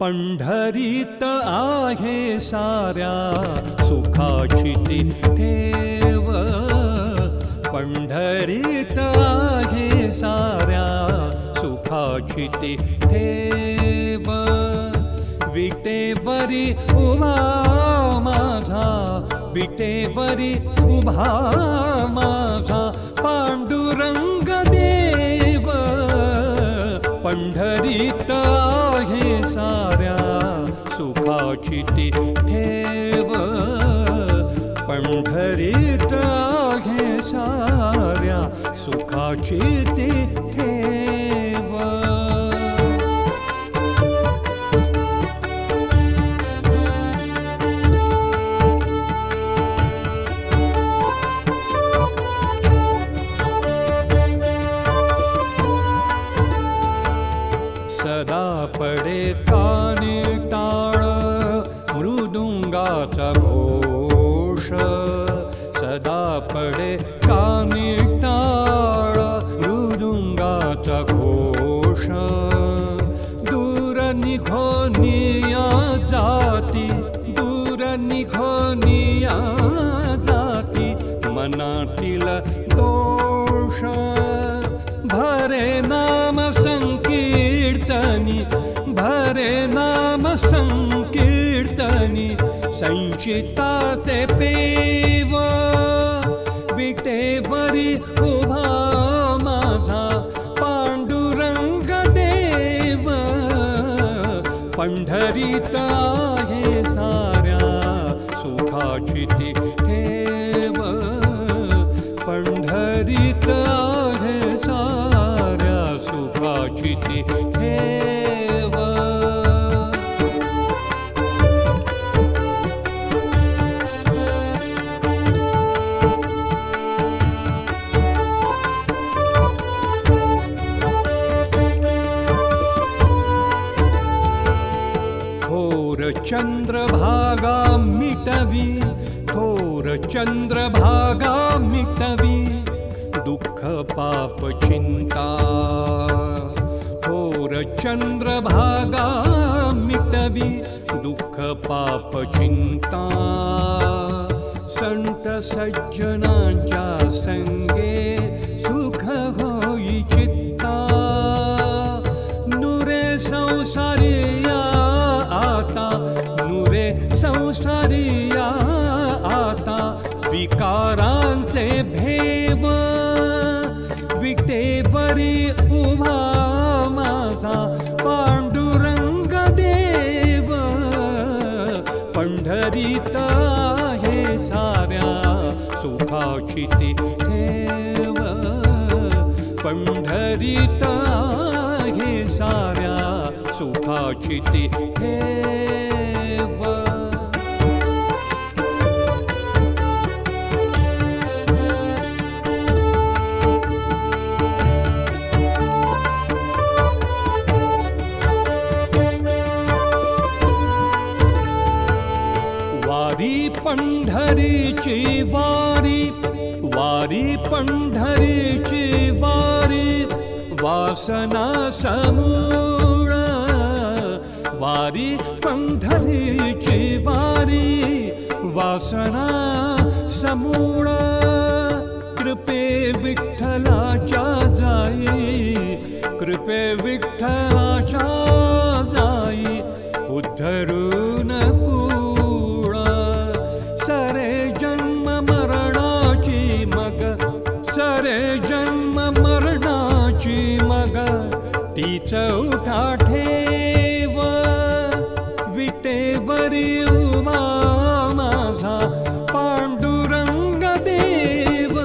पंढरीत आहे साऱ्या सुखाची ती ठेव. पंढरीत आहे साऱ्या सुखाची ती ठेव विटेवरी उभा माझा विटेवरी उभा माझा पांडुरंग देव. पंढरीत साऱ्या सुखाची ती ठेव. पंढरीत घे साऱ्या सुखाची ती ठेव. सदा पडे काने टाळ मृदुंगाचा घोष सदा पडे काने टाळ मृदुंगाचा घोष दूर निघोनिया जाती दूर निघोनिया जाती मनातील दोष रे नाम संकीर्तनी सञ्चिता माझा पाण्डुरङ्ग देव। पण्ढरित हे सारा सुभाचिथिव हे है सारा सुभाचिथि चंद्रभागा मिटवी थोर चंद्रभागा मिटवी दुःख पाप चिंता। थोर चंद्रभागा मिटवी दुःख पाप चिंता। संत सज्जनांच्या संगे सुख हो विकारांचे भेव. विटेवरी उभा माझा पांडुरंग देव. पंढरीत हे साऱ्या सुखाची ठेव. पंढरीत हे साऱ्या सुखाची ठेव. पंढरीची वारी वारी पंढरीची वारी वासना समूळ. वारी पंढरीची वारी वासना समूळ. कृपे विठ्ठलाच्या जाई कृपे विठ्ठलाच्या जाई उद्धरू चौठा ठेव विटेवरी उमा माझा पांडुरंग देव.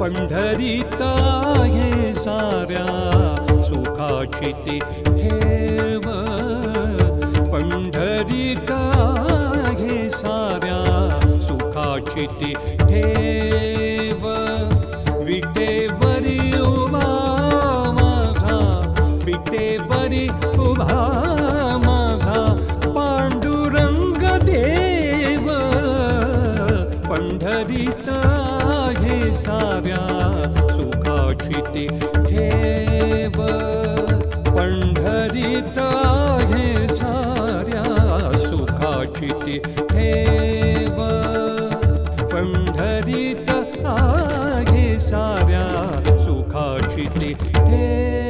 पंढरीत आहे साऱ्या सुखाची ती ठेव. पंढरीत आहे साऱ्या सुखाची ती ठेव. पंढरीता घे साऱ्या सुखाची ते ठेव. पंढरीत घे साऱ्या सुखाची ते ठेव. पंढरीत घे साऱ्या सुखाची ते ठेव.